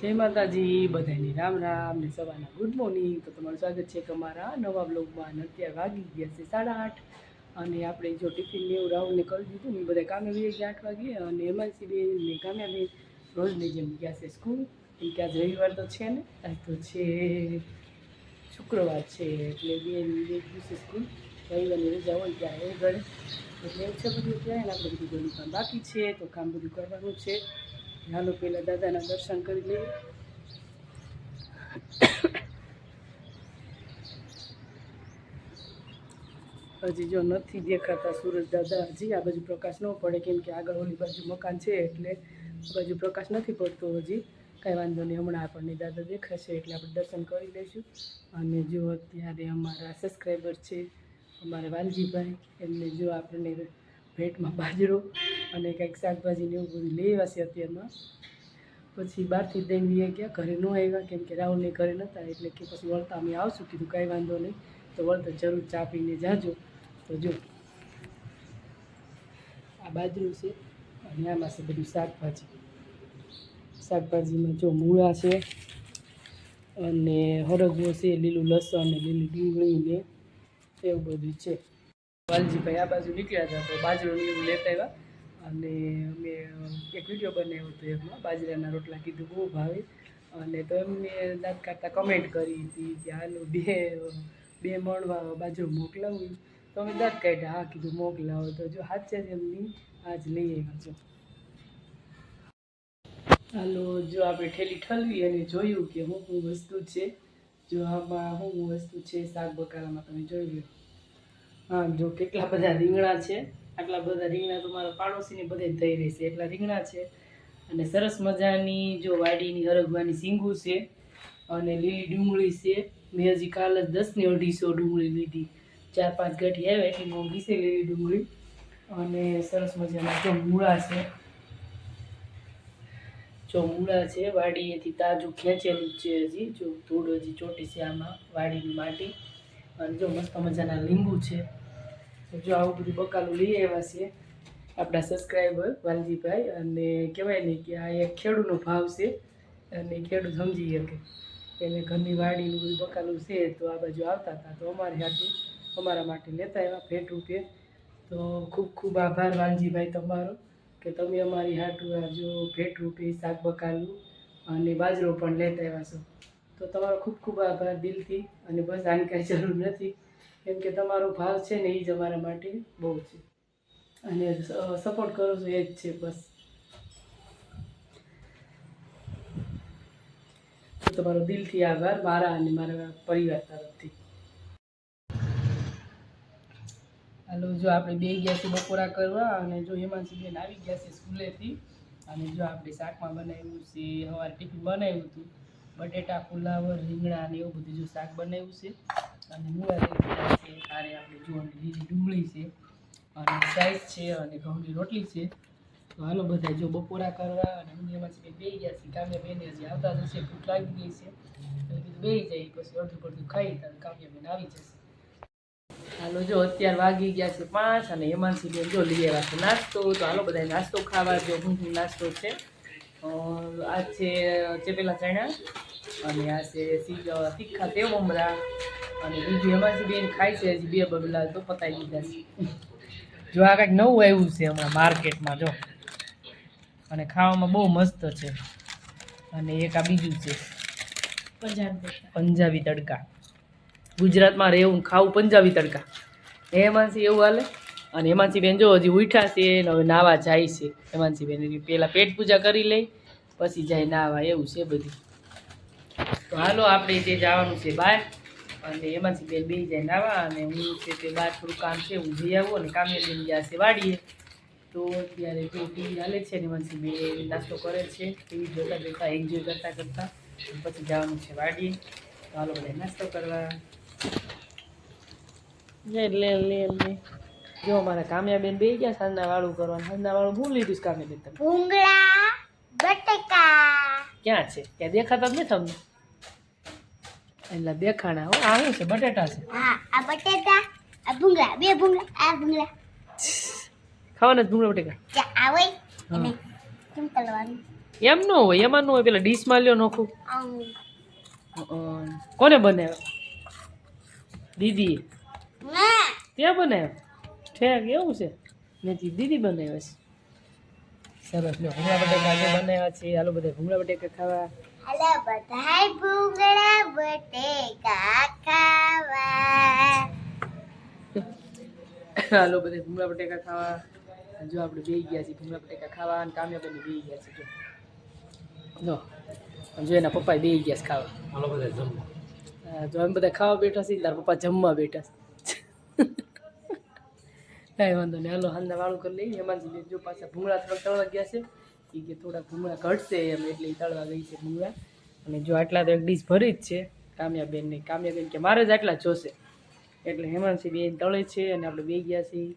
જય માતાજી બધાની રામ રામ ને સવારના ગુડ મોર્નિંગ. તો તમારું સ્વાગત છે તમારા નવા બ્લોગમાં અત્યારે વાગી ગયા છે સાડા આઠ. અને આપણે જો ટિફિન ને એવું રાહુલને કરી દીધું ને બધા કામે બી ગયા આઠ વાગે. અને એમાંથી બેન ને કામે બે રોજની જેમ ગયા છે સ્કૂલ. કેમ કે આજ રવિવાર તો છે ને? આજ તો છે શુક્રવાર છે, એટલે બેન બે દિવસે સ્કૂલ. રવિવારની રજા હોય ત્યારે એ ઘરે. એટલે એવું છે બધું ત્યાં આપણે બધું કામ બાકી છે, તો કામ બધું કરવાનું છે. હાલો પહેલાં દાદાના દર્શન કરી લઈએ. હજી જો નથી દેખાતા સુરજ દાદા, હજી આ બાજુ પ્રકાશ ન પડે, કેમ કે આગળ ઓલી બાજુ મકાન છે, એટલે બાજુ પ્રકાશ નથી પડતો હજી. કાંઈ વાંધો નહીં, હમણાં આપણને દાદા દેખાશે, એટલે આપણે દર્શન કરી લઈશું. અને જો અત્યારે અમારા સબસ્ક્રાઈબર છે, અમારા વાલજીભાઈ, એમને જો આપણને ભેટમાં બાજરો અને કંઈક શાકભાજીને એવું બધું લઈ આવ્યા છે અત્યારમાં. પછી બહારથી દઈને વીએ ગયા, ઘરે ન આવ્યા, કેમ કે રાહુલને ઘરે નહોતા, એટલે કે પછી વળતા અમે આવશું. કીધું કાંઈ વાંધો નહીં, તો વળતા જરૂર ચા પીને જાજો. તો જો, આ બાજરું છે અને આમાં છે બધું શાકભાજી. શાકભાજીમાં જો મૂળા છે અને હરગવો છે, લીલું લસણ અને લીલી ડુંગળી ને એવું બધું છે. વાલજીભાઈ આ બાજુ નીકળ્યા હતા, તો બાજરો એવું લેતા આવ્યા. અને અમે એક વીડિયો બનાવ્યો હતો એમાં, બાજરાના રોટલા કીધું, બહુ ભાવે. અને તો એમને દાંત કાઢતા કમેન્ટ કરી હતી કે હાલો બે બે મણવા બાજુ મોકલાવું. તો અમે દાંત કાઢ્યા, હા, કીધું મોકલાવો. તો જો હાચે જ એમની આજ લઈ આવ્યા છો. હાલો, જો આપણે ઠેલી ઠલવી અને જોયું કે હું શું વસ્તુ છે. જો આમાં શું વસ્તુ છે શાક બકારામાં તમે જોઈ લો. હા, જો કેટલા બધા રીંગણા છે. આટલા બધા રીંગણા તો મારા પાડોશીને બધે થઈ છે. એટલા રીંગણા છે અને સરસ મજાની જો વાડીની હરગવાની સીંગું છે અને લીલી ડુંગળી છે. મેં હજી કાલે જ દસની અઢીસો ડુંગળી લીધી. ચાર પાંચ ગાંઠી આવે એટલી મોંઘી છે લીલી ડુંગળી. અને સરસ મજાના જો મૂળા છે. જો મૂળા છે વાડીએથી તાજું ખેંચેલું છે હજી. જો ધૂળ હજી ચોટી છે આમાં વાડીની માટી. અને જો મસ્ત મજાના લીંબુ છે. તો જો આવું બધું બકાલું લઈ આવ્યા છીએ આપણા સબસ્ક્રાઈબર વાલજીભાઈ. અને કહેવાય ને કે આ એક ખેડૂનો ભાવ છે અને ખેડૂત સમજી શકે. એને ઘરની વાડીનું બધું બકાલું છે તો આ બાજુ આવતા હતા. તો અમારે હાટું અમારા માટે લેતા આવ્યા ભેટ રૂપે તો ખૂબ ખૂબ આભાર વાલજીભાઈ તમારો કે તમે અમારી હાટું આ જો ભેટ રૂપે શાક બકાલું અને બાજરો પણ લેતા આવ્યા છો. તો તમારો ખૂબ ખૂબ આભાર દિલથી અને બસ આની કાંઈ જરૂર નથી. કેમ કે તમારો ભાવ છે ને એ જ અમારા માટે બહુ છે. અને સપોર્ટ કરો છો એ જ છે બસ. તમારો દિલથી આભાર, મારા અને મારા પરિવાર તરફથી. હાલો જો આપણે બે ગયા છે બપોરા કરવા અને જો હેમાંસી બેન આવી ગયા છે સ્કૂલેથી, અને જો આપણે શાકમાં બનાવ્યું છે સવારે ટિફિન બનાવ્યું હતું બટેટા, ફુલાવર, રીંગણા ને એવું બધું જો શાક બનાવ્યું છે. અને મૂળા છે. તારે આપણે જો લીલી ડુંગળી છે. અને સાઈઝ છે અને ઘઉંની રોટલી છે. તો હાલો બધા જો બપોરા કરવા અને હું એમાંથી બે ગયા છે કામ્યા બેને હજી આવતા જશે ભૂખ લાગી ગઈ છે. એટલે કીધું બે જાય, પછી અડધું પડધું ખાઈ ત્યારે કામ્યા બેન આવી જશે. હાલો જો અત્યારે વાગી ગયા છે પાંચ અને હેમાંસી બેન જો લઈ આવ્યા છે નાસ્તો. તો હાલો બધા નાસ્તો ખાવા જો હું નાસ્તો છે. આ છે ચેપેલા ચણા અને આ છે તીખા તેવ મમરા અને બીજી હેમાંસી બેન ખાય છે હજી બે બબલા તો પતાવી દીધા છે. જો આ કાંઈક નવું આવ્યું છે હમણાં માર્કેટમાં જો. અને ખાવામાં બહુ મસ્ત છે. અને એક આ બીજું છે. પંજાબી તડકા. ગુજરાતમાં રહેવું ખાવું પંજાબી તડકા. એમાંથી એવું હાલે? અને હેમાંસી બેન જો હજી ઉઠ્યા છે હવે નાવા જાય છે. હેમાંસી બેન પહેલાં પેટ પૂજા કરી લઈ, પછી જાય નાવા. એવું છે બધું. તો હાલો આપણે તે જવાનું છે બહાર, અને હેમાંસી બેન બે જાય નાવા, અને હું છે તે બહાર થોડું કામ છે, હું જઈ આવું અને કામે બેન ગયા છે વાડીએ. તો અત્યારે તો ટીવી હાલે છે ને હેમાંસી બે નાસ્તો કરે છે, ટીવી જોતા જોતાં એન્જોય કરતાં કરતાં. પછી જવાનું છે વાડીએ. તો હાલો બધા નાસ્તો કરવા. લે લે લે લે. જો અમારા કામ્યાબેન બે ગયા સાંજના વાળું કરવાનું. સાંજના વાળું ભૂલી લીધું કામ્યાબેન તમે? ભૂંગળા બટેકા. ક્યાં છે? ત્યાં દેખાતા જ નથી તમને? એટલે દેખાણા. હો આ શું છે? બટેટા છે? હા આ બટેટા આ ભૂંગળા. બે ભૂંગળા આ ભૂંગળા. ખાવાના ભૂંગળા બટેકા આ આવે હા. એને કેમ કરવાનું એમ ન હોય એમાં ન હોય. પેલા ડીશમાં લ્યો નોખું કોને બનાવ્યો? દીદી ત્યાં બનાવ્યો? ઠેક એવું છે? નથી દીદી બનાવ્યા છે. સરસ લો ભૂંગળા બટેકા આજે બનાવ્યા છે હાલો બધા ભૂંગળા બટેકા ખાવા. હાલો બધાય ભૂંગળા બટેકા ખાવા. હાલો બધા ભૂંગળા બટેકા ખાવા. જો આપણે બે ગયા છીએ ભૂંગળા બટેકા ખાવા અને કામ્યાબેન બે ગયા છે જો. જો જો એના પપ્પા બે ગયા છે ખાવા. હાલો બધા જમવા. જો અમે બધા ખાવા બેઠા છીએ તાર પપ્પા જમવા બેઠા છે. કાંઈ વાંધો નહીં. હાલો, હાલના વાળું કરી લઈએ. બેન જો પાછા ભૂંગળા થોડા તળવા ગયા છે. એ કે થોડા ભૂંગળા ઘટશે એમ, એટલે એ તળવા ગઈ છે ભૂંગળા. અને જો આટલા તો એક ડીશ ભરી જ છે, કામ્યાબેનને. કામ્યાબેન કે મારે જ આટલા જોશે. એટલે હેમાંશી બેન તળે છે અને આપણે બે ગયા છીએ.